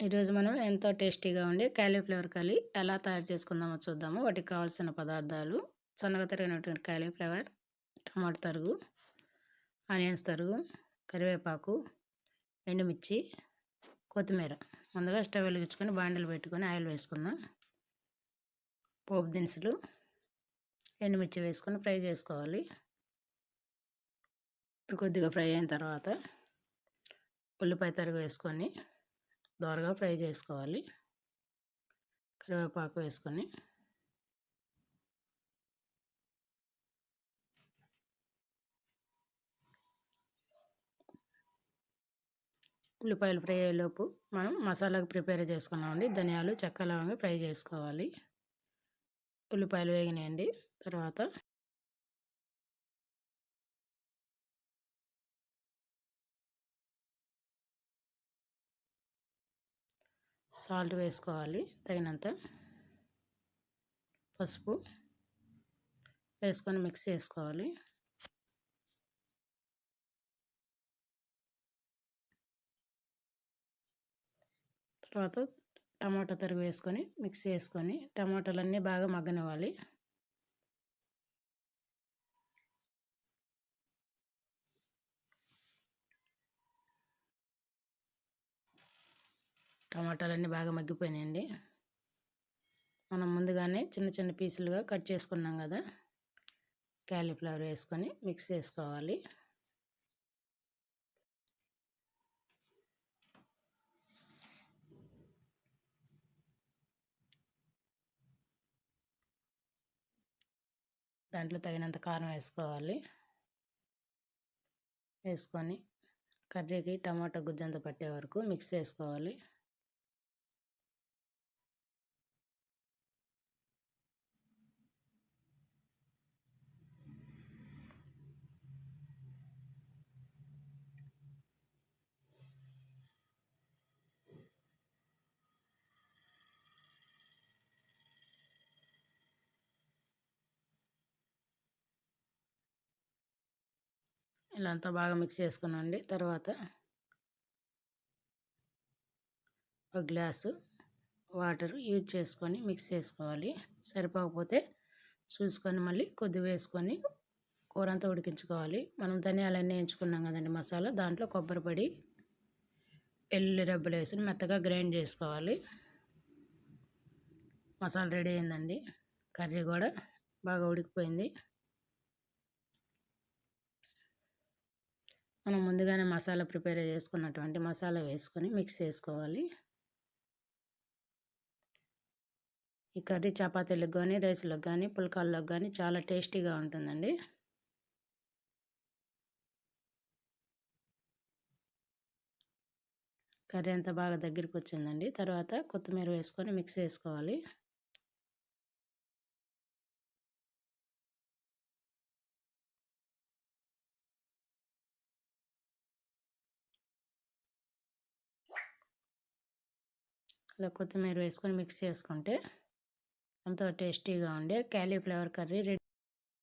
ఈరోజు మనం ఎంతో టేస్టీగా ఉండే క్యాలీఫ్లవర్ కలీ ఎలా తయారు చేసుకుందామో చూద్దాము. వాటికి కావాల్సిన పదార్థాలు సన్నగా తరిగినటువంటి క్యాలీఫ్లవర్ టమాటో తరుగు ఆనియన్స్ తరుగు కరివేపాకు ఎండుమిర్చి కొత్తిమీర. ముందుగా స్టవ్ వెలిగించుకొని బాండలు పెట్టుకొని ఆయిల్ వేసుకుందాం. పోపు దినుసులు ఎండుమిర్చి వేసుకొని ఫ్రై చేసుకోవాలి. కొద్దిగా ఫ్రై అయిన తర్వాత ఉల్లిపాయ తరుగు వేసుకొని దోరగా ఫ్రై చేసుకోవాలి. కరివేపాకు వేసుకొని. ఉల్లిపాయలు ఫ్రై అయ్యేలోపు మనం మసాలాకు ప్రిపేర్ చేసుకున్నామండి. ధనియాలు చెక్క లవంగా ఫ్రై చేసుకోవాలి. ఉల్లిపాయలు వేగినాయండి. తర్వాత సాల్ట్ వేసుకోవాలి తగినంత. పసుపు వేసుకొని మిక్స్ చేసుకోవాలి. తర్వాత టమాటా తరుగు వేసుకొని మిక్స్ చేసుకొని టమాటాలన్నీ బాగా మగ్గనివ్వాలి. టమాటాలన్నీ బాగా మగ్గిపోయినాయండి. మనం ముందుగానే చిన్న చిన్న పీసులుగా కట్ చేసుకున్నాం కదా. క్యాలీఫ్లవర్ వేసుకొని మిక్స్ చేసుకోవాలి. దాంట్లో తగినంత కారం వేసుకోవాలి. వేసుకొని కర్రీకి టమాటా గుజ్జంత పట్టే వరకు మిక్స్ చేసుకోవాలి. ఇలా అంతా బాగా మిక్స్ చేసుకునండి తర్వాత ఒక గ్లాసు వాటర్ యూజ్ చేసుకొని మిక్స్ చేసుకోవాలి. సరిపోకపోతే చూసుకొని మళ్ళీ కొద్ది వేసుకొని కూర అంతా ఉడికించుకోవాలి. మనం ధనియాలన్నీ ఎంచుకున్నాం కదండి మసాలా దాంట్లో కొబ్బరి పొడి వెల్లుల్లి రబ్బలు వేసి మెత్తగా గ్రైండ్ చేసుకోవాలి. మసాలా రెడీ అయిందండి. కర్రీ కూడా బాగా ఉడికిపోయింది. మనం ముందుగానే మసాలా ప్రిపేర్ చేసుకున్నటువంటి మసాలా వేసుకొని మిక్స్ చేసుకోవాలి. ఈ కర్రీ చపాతీలకు కానీ రైస్లకు కానీ పుల్కాల్లోకి కానీ చాలా టేస్టీగా ఉంటుందండి. కర్రీ అంతా బాగా దగ్గరికి వచ్చిందండి తర్వాత కొత్తిమీర వేసుకొని మిక్స్ చేసుకోవాలి. ఇలా కొత్తిమీర వేసుకొని మిక్స్ చేసుకుంటే ఎంతో టేస్టీగా ఉండే. Cauliflower curry ready